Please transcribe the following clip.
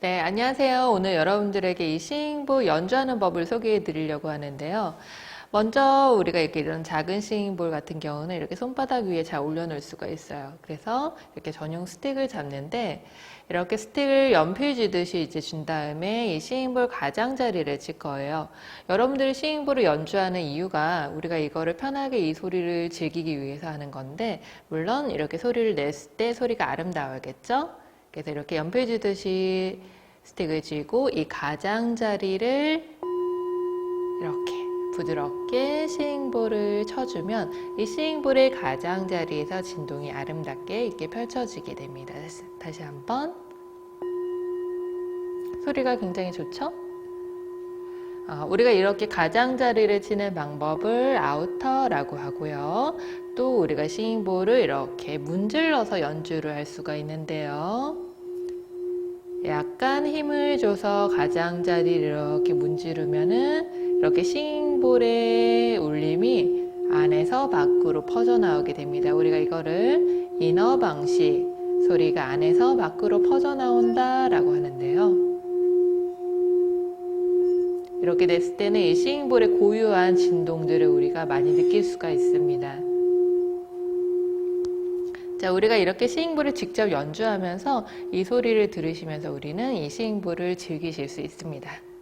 네, 안녕하세요. 오늘 여러분들에게 이 싱잉볼 연주하는 법을 소개해 드리려고 하는데요. 먼저 우리가 이렇게 이런 작은 싱잉볼 같은 경우는 이렇게 손바닥 위에 잘 올려놓을 수가 있어요. 그래서 이렇게 전용 스틱을 잡는데 이렇게 스틱을 연필 쥐듯이 이제 준 다음에 이 싱잉볼 가장자리를 칠 거예요. 여러분들이 싱잉볼을 연주하는 이유가 우리가 이거를 편하게 이 소리를 즐기기 위해서 하는 건데 물론 이렇게 소리를 냈을 때 소리가 아름다워야겠죠? 그래서 이렇게 연필 쥐듯이 스틱을 쥐고 이 가장자리를 이렇게 부드럽게 싱볼을 쳐주면 이 싱볼의 가장자리에서 진동이 아름답게 이렇게 펼쳐지게 됩니다. 다시 한번 소리가 굉장히 좋죠? 아, 우리가 이렇게 가장자리를 치는 방법을 아우터라고 하고요. 또 우리가 싱볼을 이렇게 문질러서 연주를 할 수가 있는데요. 약간 힘을 줘서 가장자리를 이렇게 문지르면은 이렇게 싱볼의 울림이 안에서 밖으로 퍼져나오게 됩니다. 우리가 이거를 이너 방식 소리가 안에서 밖으로 퍼져나온다 라고 하는데요. 이렇게 됐을 때는 이 싱볼의 고유한 진동들을 우리가 많이 느낄 수가 있습니다. 자, 우리가 이렇게 싱잉볼을 직접 연주하면서 이 소리를 들으시면서 우리는 이 싱잉볼을 즐기실 수 있습니다.